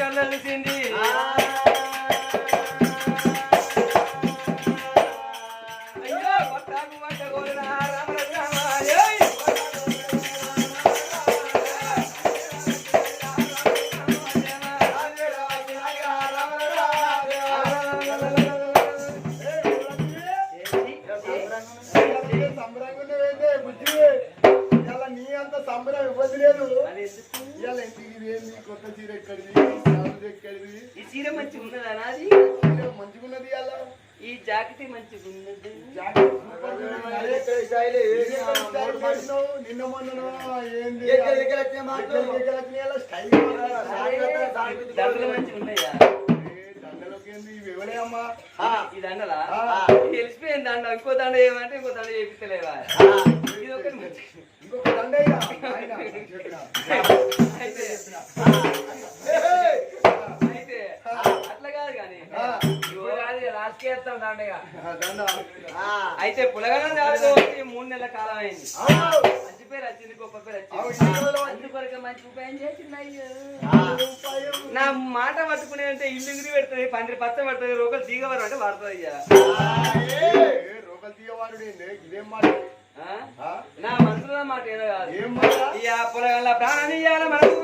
కళ్ళ దండలు మంచిగా ఉన్నాయా అమ్మా ఈ దండలా తెలిసిపోయింది దండ ఇంకో దండ ఏమంటే ఇంకో దండ చేపిస్తలేవా ఇది ఒకటి మంచి ఇంకొక దండ అయితే అట్లా కాదు కానీ అయితే పులగనం కాదు ఈ మూడు నెలల కాలం అయింది. మంచి పేరు వచ్చింది గొప్ప పేరు వచ్చింది మంచి ఉపాయం చేసింది. నా మాట పట్టుకునే అంటే ఇల్లు ఇగిరి పెడుతుంది పందిరి పచ్చ పడుతుంది రోగలు దిగవరం అంటే పడుతుంది అయ్యా రోకలు ఏంది? ఇదేం మాట? ఆ? ఆ? నా మనసులో మాట ఏదో కాదు. ఈ ఆ పొలగల్ల ప్రాణం ఇయ్యాల మనకు.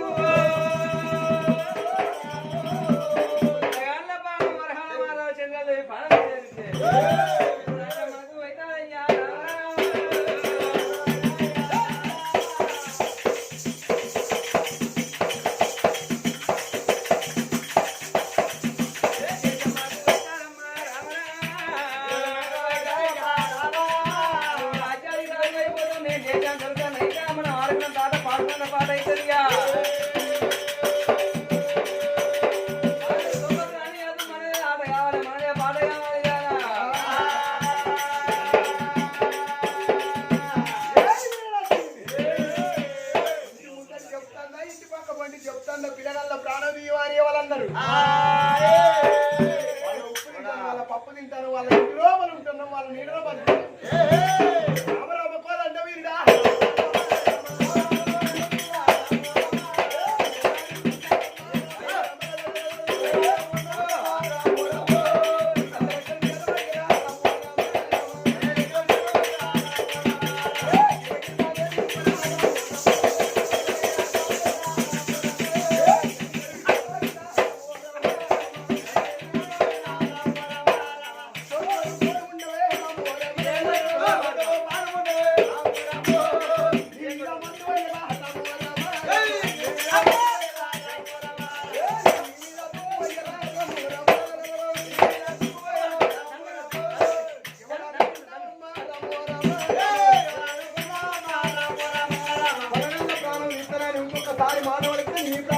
ನಿಮ್ಮ ತಾಯಿ ಮಾನವಳಿಕೆ ನೀವು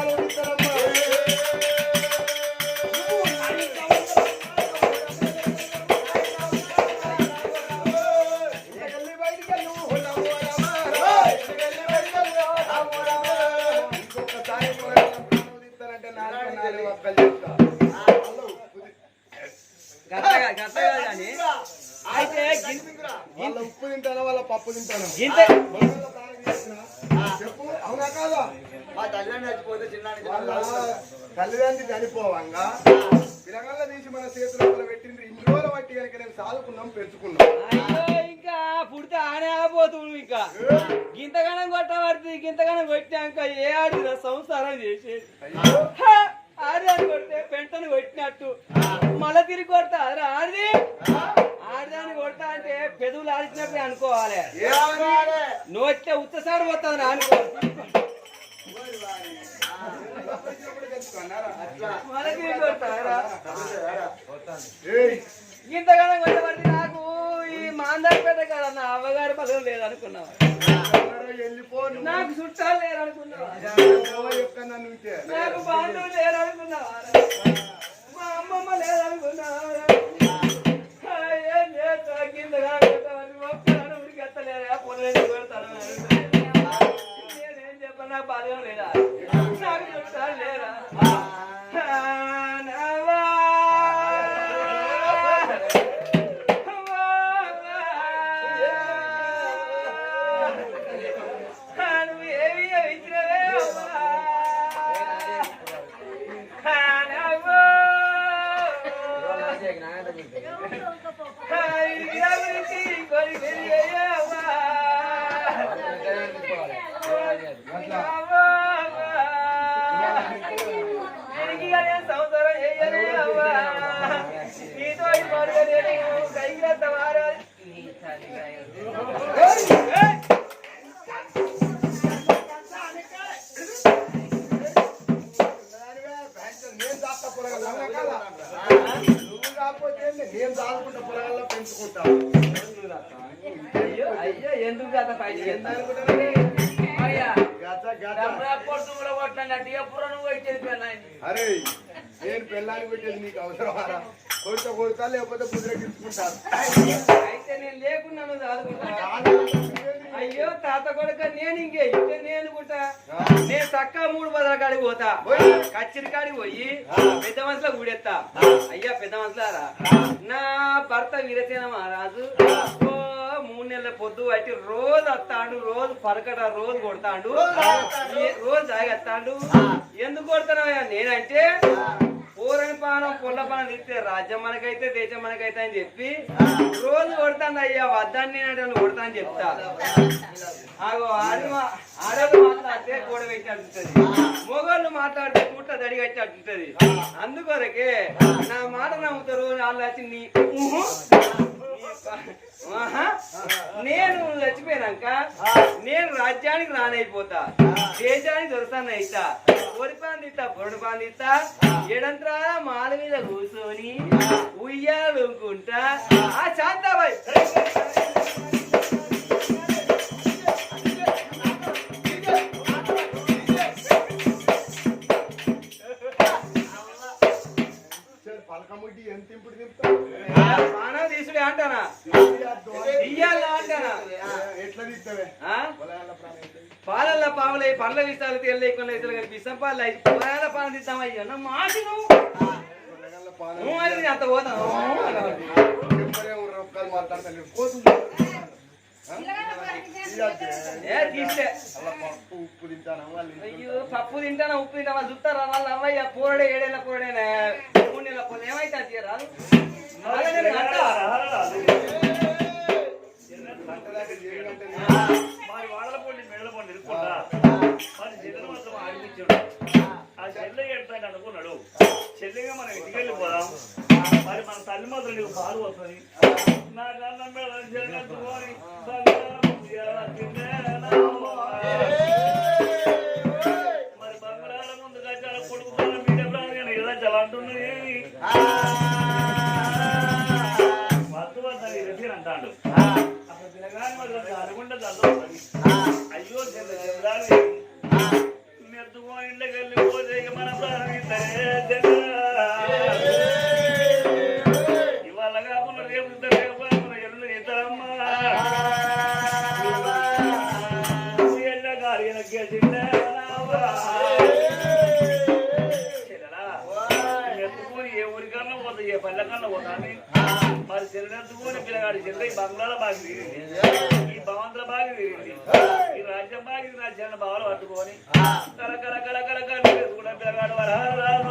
తల్లిదండ్రి చనిపోవంగా. పిల్లగాళ్ళ తీసి మన చేతుల పెట్టిండ్రు. ఇన్ని రోజుల బట్టి కనుక నేను సాదుకున్నాం పెంచుకున్నాం ఇంకా పుడితే ఆనే ఆపోతుడు ఇంకా. గింతగానం కొట్టబడుతుంది గింతగానం కొట్టినాక ఏ ఆడిరా సంసారం చేసేది! ఆడదాన్ని కొడితే పెంటను కొట్టినట్టు. మళ్ళా తిరిగి కొడతా. అరే ఆడిది? ఆడదాన్ని కొడతా అంటే పెదవులు ఆడిచినట్టు అనుకోవాలి. నువ్వు వచ్చే ఉత్తసాడు పోతుంది నా అనుకో మళ్ళా తిరిగి కొడతారా ఏయ్, ఇంతగానం కొట్టబడి నాకు ఈ మాందారిపేట కాడ నా అవ్వగారి పదవి లేదనుకున్నావా. నాకు చుట్టాలు లేరనుకున్నావా. నాకు బాంధవులు లేరనుకున్నావా మా అమ్మమ్మ లేదనుకున్నావా? ఏం చేస్తా కిందగా కొట్టబడి ఒక్కడాను ఉడికి ఎత్తలేరా పొలం కొడతాను నాకు బాధ్యం లేదా? నాకు చుట్టాలు లేరా అరే నేను పెళ్ళాన్ని పెట్టేది నీకు అవసరమారా కొడుతా కొడతా లేకపోతే కుదిరగించుకుంటాను అయితే నేను చదువుకుంటా అయ్యో తాత కొడుక నేను ఇంకే. ఇంకే నేను గుంటా నేను చక్కగా మూడు బదుల కాడికి పోతా. కచ్చిరి కాడికి పోయి పెద్ద మనసులో కూడెత్తా అయ్యా పెద్ద మనసులారా నా భర్త వీరసేన మహారాజు. ఓ మూడు నెలల పొద్దు పట్టి రోజు వస్తాడు రోజు పరకట రోజు కొడతాడు. రోజు తాగేస్తాడు. ఎందుకు కొడతానయ్యా నేనంటే ఊరని పానం పుల్ల పానం తిస్తే రాజ్యం మనకైతే దేశం మనకైతే అని చెప్పి రోజు కొడతాను అయ్యా వద్దని నేను కొడతా అని చెప్తా. ఆగో ఆడి ఆడవాళ్ళు మాట్లాడితే గోడ పెట్టినట్టుంటది మొగోళ్ళు మాట్లాడితే కూట్ల దడి కట్టినట్టుంటది అందుకొరకే నా మాట నమ్ముతారు వాళ్ళు వచ్చి నీ. నేను చచ్చిపోయినాక నేను రాజ్యానికి రానైపోతా. దేశానికి దొరసాన్ని అయితా. పొడి పందిస్తా పొడి పందిస్తా ఎడంత్రా మాల మీద కూర్చొని ఉయ్యాలుకుంటా ఆ. శాంతాబాయ్ పలకముడ్డి ఎంత ఇప్పుడు తిప్పుతావు తీసుడే అంటానా? పాలల్ల పావులై పండ్ల విస్తాలు తెల్లైకుండా ఇతరులు కలిపి విషం పాలు అయి పొలాల పాలు తీద్దామయ్యా నా మాట నువ్వు అంత పోతాను పప్పు అయ్యో తింటానా ఉప్పు తింటావా చూస్తారా? వాళ్ళ అవ్వయ్య పోరడే ఏడేళ్ళ పోరడేనా మూడు నెలల పోరు ఏమైతే అది రాదు? మరి వాడల పొండి మెడల మరి చెల్లెలు మాత్రం ఆడిపించాడు ఆ చెల్లె ఎడతాడు అనుకున్నాడు చెల్లెగా మనం ఇంటికి వెళ్ళిపోదాం మరి మన తల్లి మాత్రం నీకు పాలు వస్తుంది నా కన్నం మీద చెల్లెత్తుకొని అయ్యో చెల్ల ఇంట్లోకి వెళ్ళిపోతే మన ప్రాణం ఇవాళ కాకుండా రేపు ఇద్దరు రేపు ఎల్లు ఇద్దరమ్మా ఏ ఊరికన్నా పోతా ఏ పల్లెకన్నా పోతాని మరి చెల్లెత్తుకొని పిల్లగాడి చెల్లె ఈ బంగ్లాల బాగి తీరింది ఈ రాజ్యం బాగి నా చిన్న బావలు పట్టుకొని కల కల కల కల కల వేసుకుంటా పిల్లగాడు వరాలు రాదు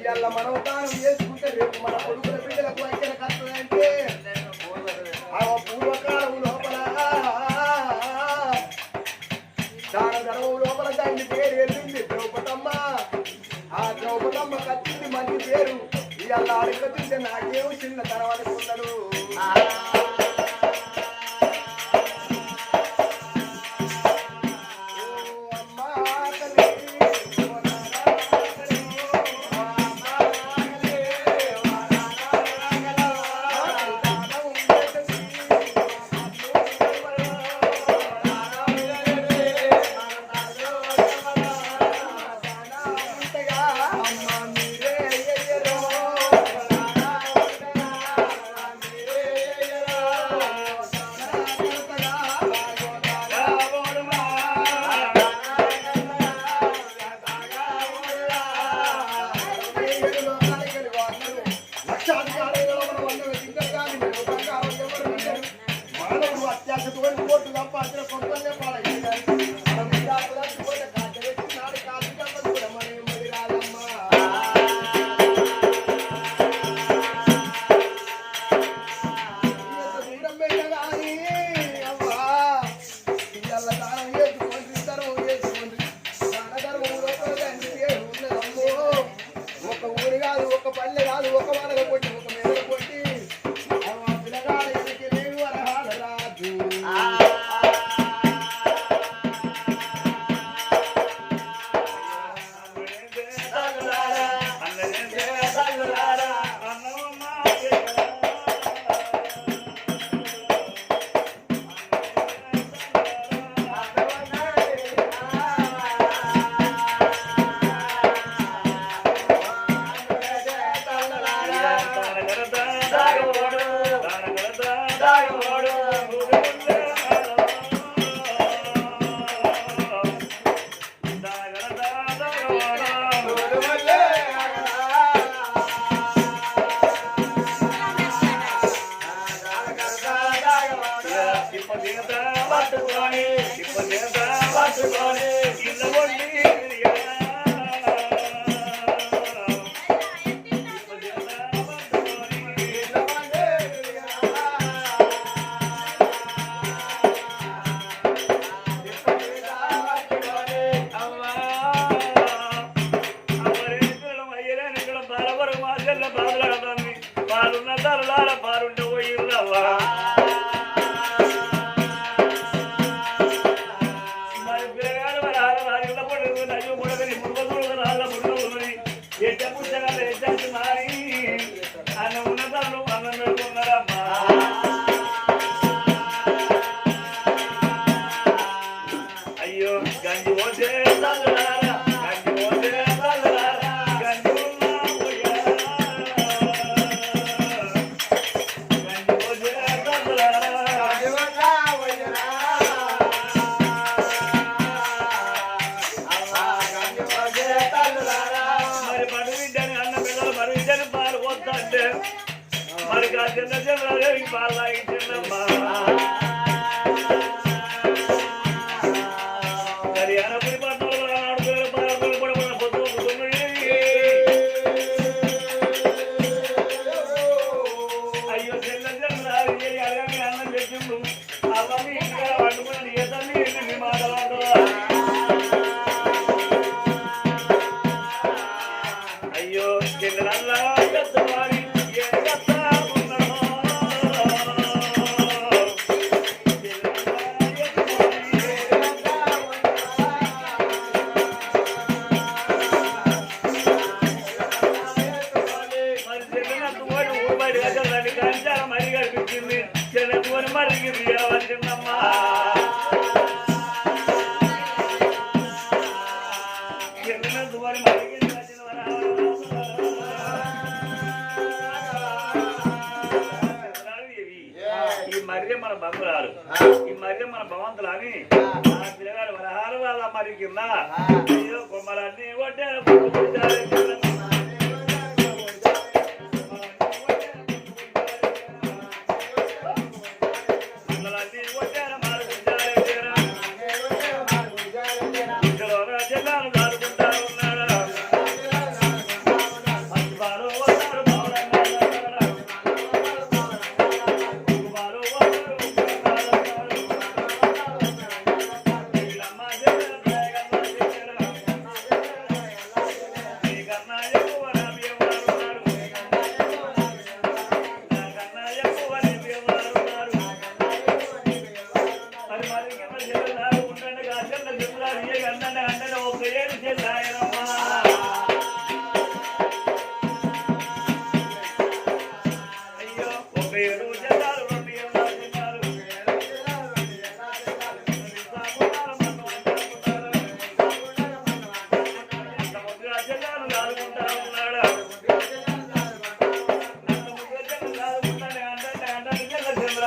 ఇవాళ మనం? దానం చేసుకుంటే రేపు మన కొడుకుల పిల్లలకు అయితే కలుగుతుందంటే ఆ పూర్వకాలం లోపల దాన ధర్మం లోపల దాన్ని పేరు వెళ్ళింది ద్రౌపదమ్మ. ఆ ద్రౌపదమ్మ కత్తింది మంచి పేరు ఇవాళ అడగతుంటే నాకేమో చిన్న తర్వాత ఉన్నాడు చిన్న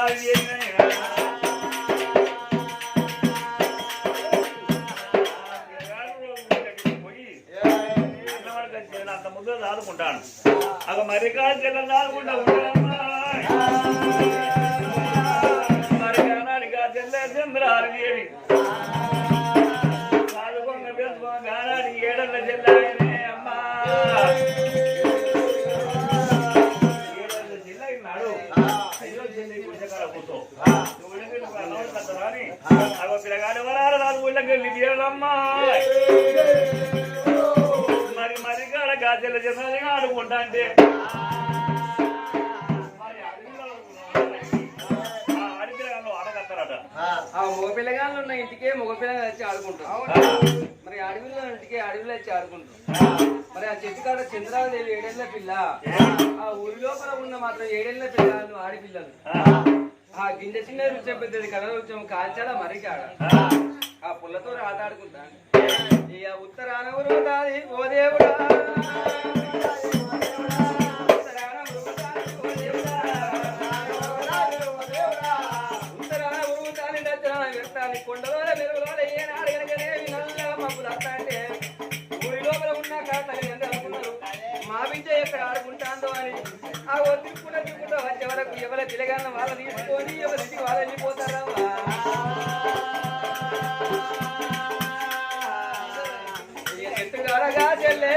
చెల్ల చెల్లారు చేసినాయి అంత ముద్దు దాదుకుంటాను అక మరి కాదు దాదుకుంటా చేసినది ఆడుకుంటా అంటే? ఆ మగ పిల్లగాళ్ళు ఉన్న ఇంటికే మగ పిల్లగా వచ్చి ఆడుకుంటారు. మరి అడవిలో ఇంటికే అడవిలో వచ్చి ఆడుకుంటారు. మరి ఆ చెట్టు కాడ చంద్రాదేవి ఏడేళ్ళ పిల్ల. ఆ ఊరి లోపల ఉన్న మాత్రం ఏడేళ్ళ పిల్లలు ఆడిపిల్లలు. ఆ. గింజ చిన్న రుచి పెద్దది కలర్ రుచి కాల్చాడ మరి కాడ? ఆ. పుల్లతో ఆటాడుకుంటా ఇక ఉత్తరాన ఓ దేవుడా. ఉత్తరాన ఊరి లోపల మా అని ఆ ఎవరి పిల్లగాన్న వాళ్ళ తీసుకొని ఎవరింటికి వాళ్ళు వెళ్ళిపోతారా చెల్లె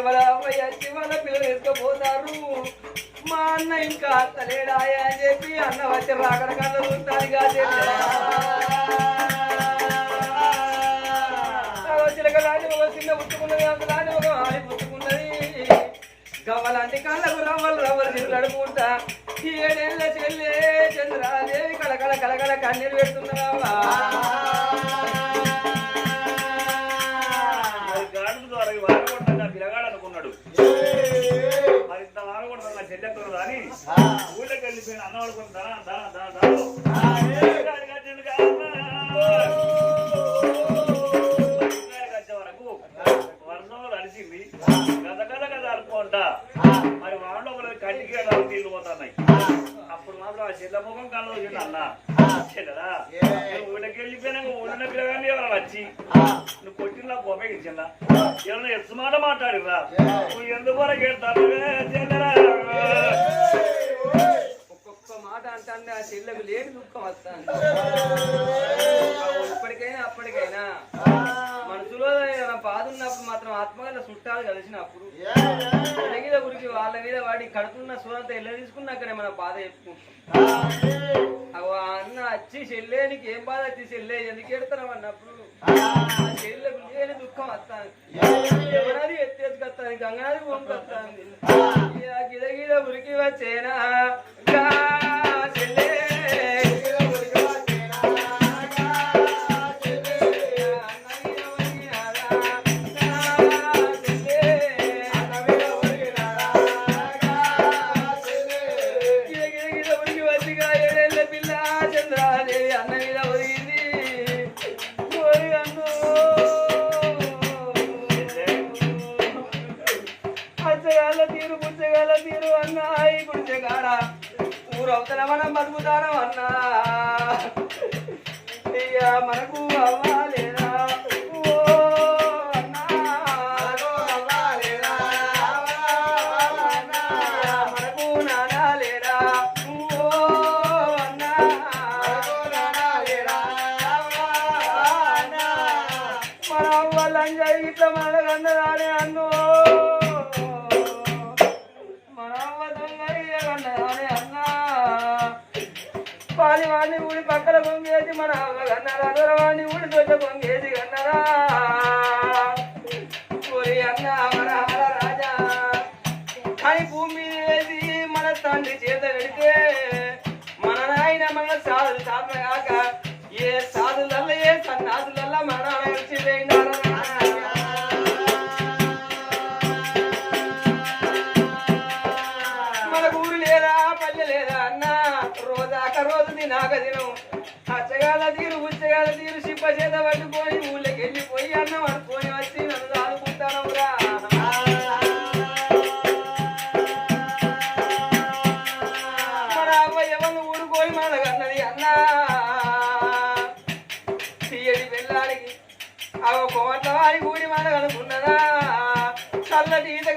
ఎవర వాళ్ళ పిల్లలు వేసుకపోతారు. మా అన్న ఇంకా అత్తలేడాయా అని చెప్పి అన్న వచ్చి రాకడ కళ్ళు చూస్తానుగా చిలక రాజు ఒక చిన్న పుట్టుకున్నది అంత లాంటి ఒక ఆడి పుట్టుకున్నది. గవ్వలాంటి కళ్ళకు రవ్వలు రవ్వలు నీళ్ళు అడుగుంటా ఈ ఏడేళ్ళ కళ చంద్రాదేవి కళకళ కళకళ కన్నీరు పెడుతున్నావా చెల్లెత్తరు కానీ ఊళ్ళకి వెళ్ళిపోయిన అన్న వాడుకుని ధన ధన ధన ధన కట్టిండు వచ్చే వరకు వర్షంలో తడిసింది గద గద గద అనుకుంటా. మరి వానలో ఒకరు కంటికి ఎడాలు నీళ్ళు పోతున్నాయి అప్పుడు మాత్రం ఆ చెల్ల ముఖం కళ్ళు అన్న. నువ్వు ఊళ్ళకి వెళ్ళిపోయినాక ఊళ్ళో పిల్లగాని ఎవరైనా వచ్చి? నువ్వు కొట్టిన ఇచ్చిందా ఎవరైనా ఎత్తు మాట మాట్లాడిరా నువ్వు ఎందుకు వరకు అంటే ఆ చెల్లెకు లేని దుఃఖం వస్తాను ఇప్పటికైనా అప్పటికైనా. మనసులో బాధున్నప్పుడు ఉన్నప్పుడు మాత్రం ఆత్మగల చుట్టాలు కలిసినప్పుడు మీద గురికి వాళ్ళ మీద వాడి కడుతున్న సూరంతా ఎల్ల తీసుకున్నాకనే మన బాధ చెప్పుకుంటాం. అగో అన్న వచ్చి చెల్లే నీకు ఏం బాధ వచ్చి చెల్లే ఎందుకు ఎడతాం అన్నప్పుడు? ఆ చెల్లెకు లేని దుఃఖం వస్తాను ఎవరది ఎత్తేసుకొస్తాను గంగనది పంపుకొస్తాను గిద గిద ఉరికి వచ్చేనా? ఊడి మన అవ్వ దొరవాణి దొరవాడిని ఊడి దొడ్డ పొంగేసి కన్నరా. ఓరి అన్న మన రాజా. అని భూమి మీద వేసి మన తండ్రి చేత పెడితే మన నాయన మన సాధు సాధనగాక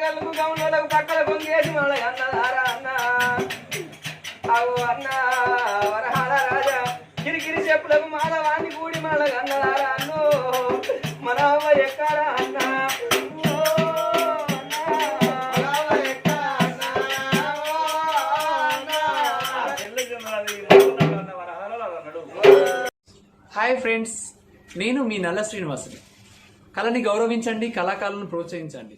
కళ్ళకు గమనులకు పక్కల పొంగేసి మనగన్నదారా అన్నా. అవు అన్న వరహాల రాజా గిరిగిరి చెప్పులకు మాధవాన్ని కూడి మనగన్నదారా అన్ను. మన అవ్వ ఎక్కడ అన్నా. హాయ్ ఫ్రెండ్స్ నేను మీ నల్ల శ్రీనివాసుని. కళని గౌరవించండి కళాకారులను ప్రోత్సహించండి.